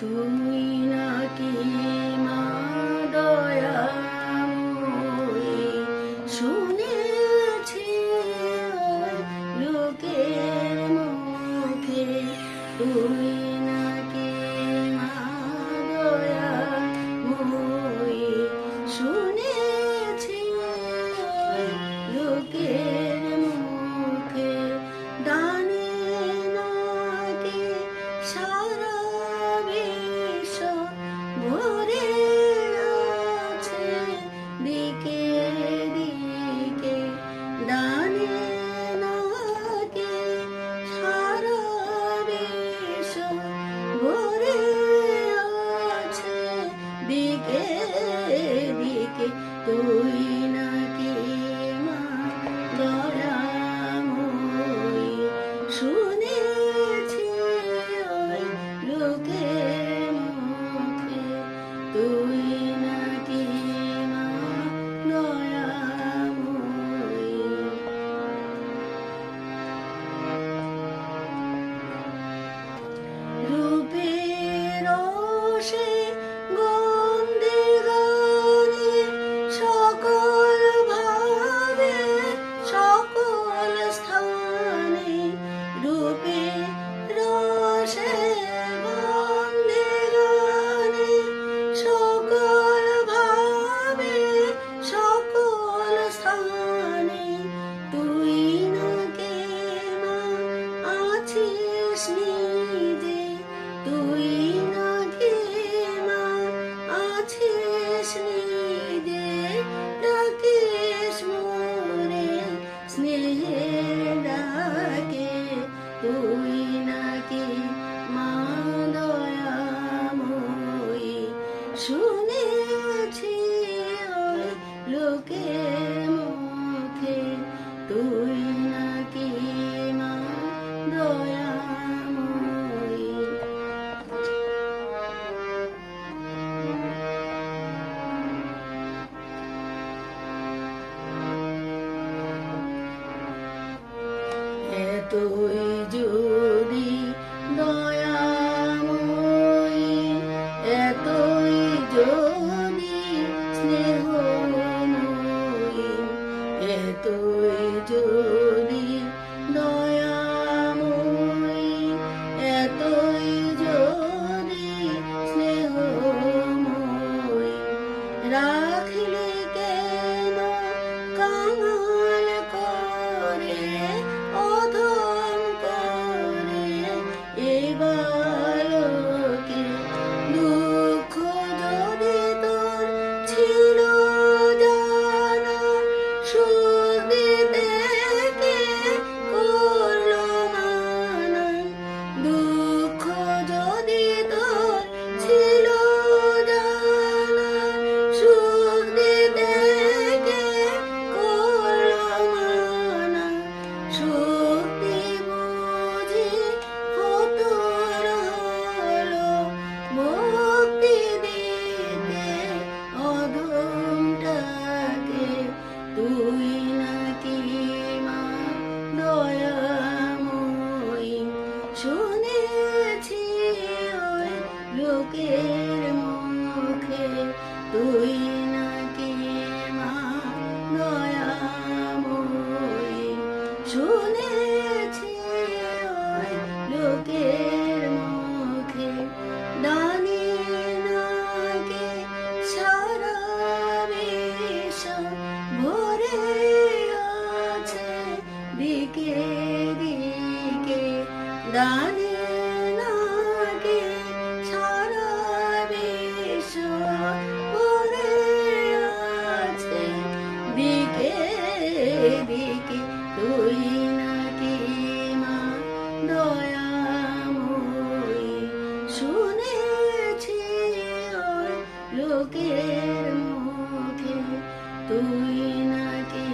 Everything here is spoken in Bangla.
তুমি নাকি মা দয়াময়ী? ডাকে তুই নাকি মা দয়াময়ী? শুনেছি লোকে মুখে তুই নাকি মা দয়াময়ী? তুই যদি দয়াময় এতই যদি স্নেহময় এতই যদি দয়াময় এতই যদি স্নেহময় রা দিকে দিকে দানে লাগে সারা বিশ্ব পরে আছে। দিকে দিকে, তুই নাকি মা দয়াময়ী? শুনেছি ওই লোকের মুখে, তুই নাকি